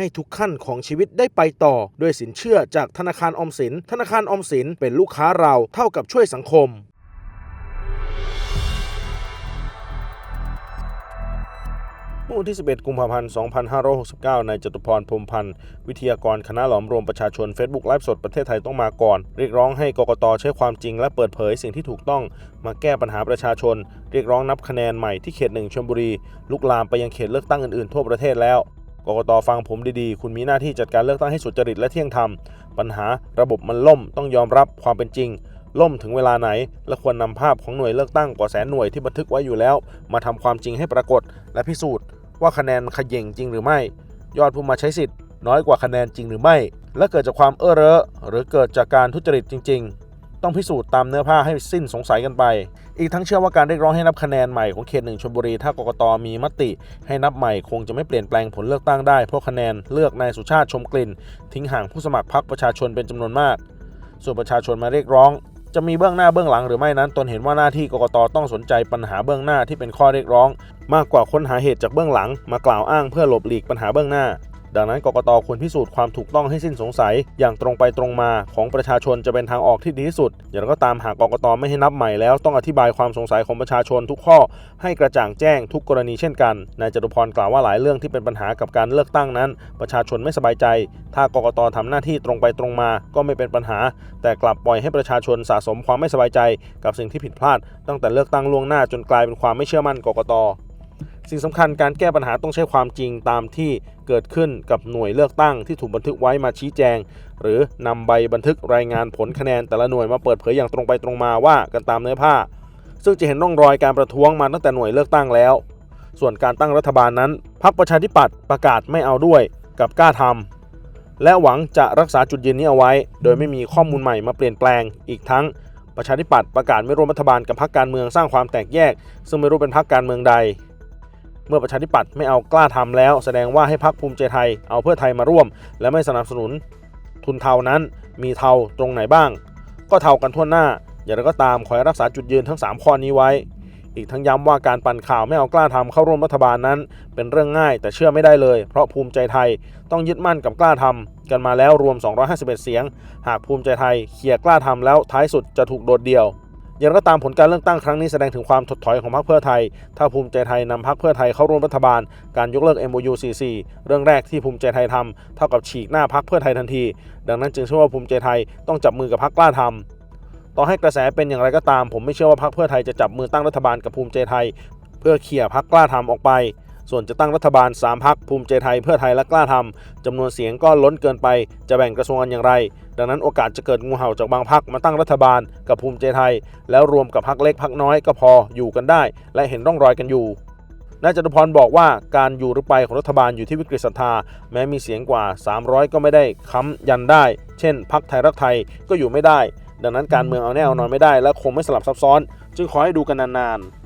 ให้ทุกขั้นของชีวิตได้ไปต่อ ด้วยสินเชื่อจากธนาคารออมสิน ธนาคารออมสินเป็นลูกค้าเราเท่ากับช่วยสังคมเมื่อวันที่ 11 กุมภาพันธ์ 2569 นายจตุพรพรมพันธ์ วิทยากรคณะหลอมรวมประชาชน Facebook ไลฟ์สดประเทศไทยต้องมาก่อน เรียกร้องให้กกตใช้ความจริงและเปิดเผยสิ่งที่ถูกต้อง มาแก้ปัญหาประชาชน เรียกร้องนับคะแนนใหม่ที่เขตหนึ่งชลบุรี ลุกลามไปยังเขตเลือกตั้งอื่นๆ ทั่วประเทศแล้ว กกตฟังผมดีๆ คุณมีหน้าที่จัดการเลือกตั้งให้สุจริตและเที่ยงธรรม ปัญหาระบบมันล่มต้องยอมรับความเป็นจริง ล่มถึงเวลาไหน และควรนำภาพของหน่วยเลือกตั้งกว่าแสนหน่วยที่บันทึกไว้อยู่แล้ว มาทำความจริงให้ปรากฏ และพิสูจน์ ว่าคะแนนขย่งจริงหรือไม่ ยอดผู้มาใช้สิทธิ์ น้อยกว่าคะแนนจริงหรือไม่ และเกิดจากความเอ้อเร้อหรือเกิดจากการทุจริตจริง ๆ ต้องพิสูจน์ตามเนื้อผ้าให้สิ้นสงสัยกันไป อีกทั้งเชื่อว่าการเรียกร้องให้นับคะแนนใหม่ของเขตหนึ่งชลบุรี ถ้ากกตมีมติ ให้นับใหม่คงจะไม่เปลี่ยนแปลงผลเลือกตั้งได้ เพราะคะแนนเลือกนายสุชาติชมกลิ่น ทิ้งห่างผู้สมัครพรรคประชาชนเป็นจำนวนมาก ส่วนประชาชนมาเรียกร้อง จะมีเบื้องหน้าเบื้องหลังหรือไม่นั้นตนเห็นว่าหน้าที่กกตต้องสนใจปัญหาเบื้องหน้าที่เป็นข้อเรียกร้อง มากกว่าค้นหาเหตุจากเบื้องหลัง มากล่าวอ้างเพื่อหลบหลีกปัญหาเบื้องหน้า ดังนั้นกกตควรพิสูจน์ความถูกต้องให้สิ้นสงสัย อย่างตรงไปตรงมาของประชาชนจะเป็นทางออกที่ดีที่สุด อย่างไรก็ตามหากกกตไม่ให้นับใหม่แล้วต้องอธิบายความสงสัยของประชาชนทุกข้อ ให้กระจ่างแจ้งทุกกรณีเช่นกันนายจตุพรกล่าวว่าหลายเรื่องที่เป็นปัญหากับการเลือกตั้งนั้น ประชาชนไม่สบายใจ ถ้ากกตทำหน้าที่ตรงไปตรงมาก็ไม่เป็นปัญหา แต่กลับปล่อยให้ประชาชนสะสมความไม่สบายใจ กับสิ่งที่ผิดพลาด ตั้งแต่เลือกตั้งล่วงหน้าจนกลายเป็นความไม่เชื่อมั่นกกต สิ่งสำคัญการแก้ปัญหาต้องใช้ความจริงตามที่เกิดขึ้นกับหน่วยเลือกตั้งที่ถูกบันทึกไว้มาชี้แจง หรือนำใบบันทึกรายงานผลคะแนนแต่ละหน่วยมาเปิดเผยอย่างตรงไปตรงมาว่ากันตามเนื้อผ้า ซึ่งจะเห็นร่องรอยการประท้วงมาตั้งแต่หน่วยเลือกตั้งแล้ว ส่วนการตั้งรัฐบาลนั้นพรรคประชาธิปัตย์ประกาศไม่เอาด้วยกับกล้าทำและหวังจะรักษาจุดยืนนี้เอาไว้ โดยไม่มีข้อมูลใหม่มาเปลี่ยนแปลงอีกทั้งประชาธิปัตย์ประกาศไม่ร่วมรัฐบาลกับพรรคการเมืองสร้างความแตกแยก ซึ่งไม่รู้เป็นพรรคการเมืองใด เมื่อประชาธิปัตย์ไม่เอากล้าทำแล้ว แสดงว่าให้พรรคภูมิใจไทยเอาเพื่อไทยมาร่วม และไม่สนับสนุน ทุนเทานั้นมีเทาตรงไหนบ้าง ก็เทากันทั่วหน้า อย่างไรก็ตามขอให้รักษาจุดยืนทั้ง 3 ข้อนี้ไว้ อีกทั้งย้ำว่าการปั่นข่าวไม่เอากล้าทำเข้าร่วมรัฐบาลนั้น เป็นเรื่องง่ายแต่เชื่อไม่ได้เลย เพราะภูมิใจไทยต้องยึดมั่นกับกล้าทำกันมาแล้วรวม 251 เสียง หากภูมิใจไทยเคลียร์กล้าทำแล้วท้ายสุดจะถูกโดดเดี่ยว อย่างไรก็ตามผลการเลือกตั้งครั้งนี้แสดงถึงความถดถอยของพรรคเพื่อไทย ถ้าภูมิใจไทยนำพรรคเพื่อไทยเข้าร่วมรัฐบาล การยกเลิก MOU 44 เรื่องแรกที่ภูมิใจไทยทำเท่ากับฉีกหน้าพรรคเพื่อไทยทันที ดังนั้นจึงเชื่อว่าภูมิใจไทยต้องจับมือกับพรรคกล้าทำต่อให้กระแสเป็นอย่างไรก็ตาม ผมไม่เชื่อว่าพรรคเพื่อไทยจะจับมือตั้งรัฐบาลกับภูมิใจไทย เพื่อเขี่ยพรรคกล้าทำออกไป ส่วนจะตั้งรัฐบาล 3พักภูมิใจไทยเพื่อไทยและกล้าทำจำนวนเสียงก็ล้นเกินไป จะแบ่งกระทรวงกันอย่างไร ดังนั้นโอกาสจะเกิดงูเห่าจากบางพักมาตั้งรัฐบาลกับภูมิใจไทย แล้วรวมกับพักเล็กพักน้อยก็พออยู่กันได้ และเห็นร่องรอยกันอยู่นายจตุพรบอกว่าการอยู่หรือไปของรัฐบาลอยู่ที่วิกฤตศรัทธา แม้มีเสียงกว่า 300 ก็ไม่ได้ค้ำยันได้ เช่นพักไทยรักไทยก็อยู่ไม่ได้ ดังนั้นการเมืองเอาแน่เอานอนไม่ได้และคงไม่สลับซับซ้อน จึงขอให้ดูกันนานๆ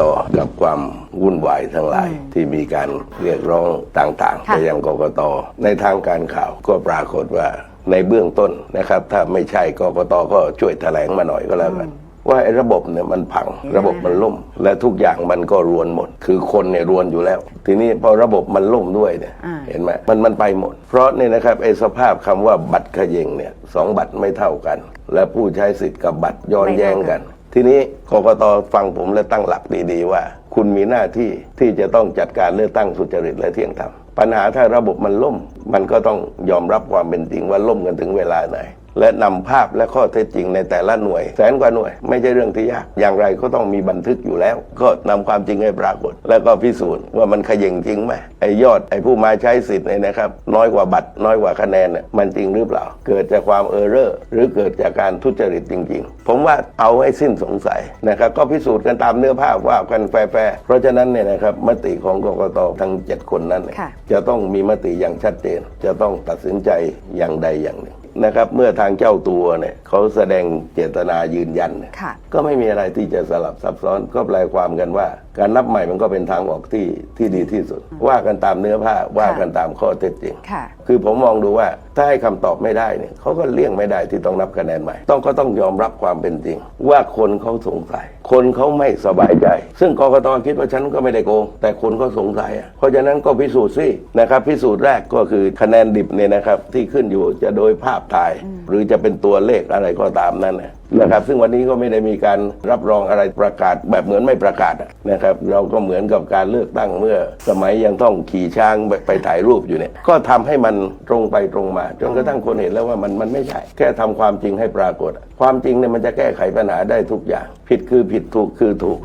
ต่อกับความวุ่นวายทั้งหลายที่มีการเรียกร้องต่างๆค่ะไปยังกกตในทางการข่าวก็ปรากฏว่าในเบื้องต้นนะครับ ถ้าไม่ใช่กกตก็ช่วยแถลงมาหน่อยก็แล้วกันว่าไอ้ระบบเนี่ยมันพัง ระบบมันล่ม และทุกอย่างมันก็รวนหมด คือคนเนี่ยรวนอยู่แล้ว ทีนี้พอระบบมันล่มด้วยเนี่ยอ่าเห็นไหมมันมันไปหมด เพราะเนี่ยนะครับไอ้สภาพคำว่าบัตรเขย่งเนี่ยสองบัตรไม่เท่ากัน และผู้ใช้สิทธิ์กับบัตรย้อนแย้งกัน ทีนี้กกตฟังผมและตั้งหลักดีๆว่า คุณมีหน้าที่ที่จะต้องจัดการเลือกตั้งสุจริตและเที่ยงธรรมปัญหาถ้าระบบมันล่ม มันก็ต้องยอมรับความเป็นจริงว่าล่มกันถึงเวลาไหน และนำภาพและข้อเท็จจริงในแต่ละหน่วย แสนกว่าหน่วย ไม่ใช่เรื่องที่ยาก อย่างไรก็ต้องมีบันทึกอยู่แล้ว ก็นำความจริงให้ปรากฏ แล้วก็พิสูจน์ว่ามันเขย่งจริงไหมไอ้ยอดไอ้ผู้มาใช้สิทธิ์เนี่ยนะครับ น้อยกว่าบัตร น้อยกว่าคะแนนเนี่ยมันจริงหรือเปล่า เกิดจากความเออร์เรอร์หรือเกิดจากการทุจริตจริง ๆ ผมว่าเอาให้สิ้นสงสัยนะครับก็พิสูจน์กันตามเนื้อผ้าว่ากันแฟร์ๆเพราะฉะนั้นเนี่ยนะครับมติของกกตทั้งเจ็ดคนนั้นเนี่ยค่ะจะต้องมีมติอย่างชัดเจน จะต้องตัดสินใจอย่างใดอย่างหนึ่งนะครับเมื่อทางเจ้าตัวเนี่ยเขาแสดงเจตนายืนยันเนี่ยค่ะก็ไม่มีอะไรที่จะสลับซับซ้อนก็แปลความกันว่า การนับใหม่มันก็เป็นทางออกที่ที่ดีที่สุด ว่ากันตามเนื้อผ้าว่ากันตามข้อเท็จจริง ค่ะคือผมมองดูว่าถ้าให้คำตอบไม่ได้เนี่ยเขาก็เลี่ยงไม่ได้ที่ต้องนับคะแนนใหม่ ต้องก็ต้องยอมรับความเป็นจริง ว่าคนเขาสงสัย คนเขาไม่สบายใจ ซึ่งกกตคิดว่าฉันก็ไม่ได้โกง แต่คนก็สงสัยอะเพราะฉะนั้นก็พิสูจน์สินะครับพิสูจน์แรกก็คือคะแนนดิบเนี่ยนะครับที่ขึ้นอยู่จะโดยภาพถ่าย หรือจะเป็นตัวเลขอะไรก็ตามนั้นนะ นะครับซึ่งวันนี้ก็ไม่ได้มีการรับรองอะไรประกาศแบบเหมือนไม่ประกาศนะครับเราก็เหมือนกับการเลือกตั้งเมื่อ สมัยยังต้องขี่ช้างไปไปถ่ายรูปอยู่เนี่ยก็ทำให้มันตรงไปตรงมา จนกระทั่งคนเห็นแล้วว่ามันมันไม่ใช่ แค่ทำความจริงให้ปรากฏ ความจริงเนี่ยมันจะแก้ไขปัญหาได้ทุกอย่าง ผิดคือผิดถูกคือถูก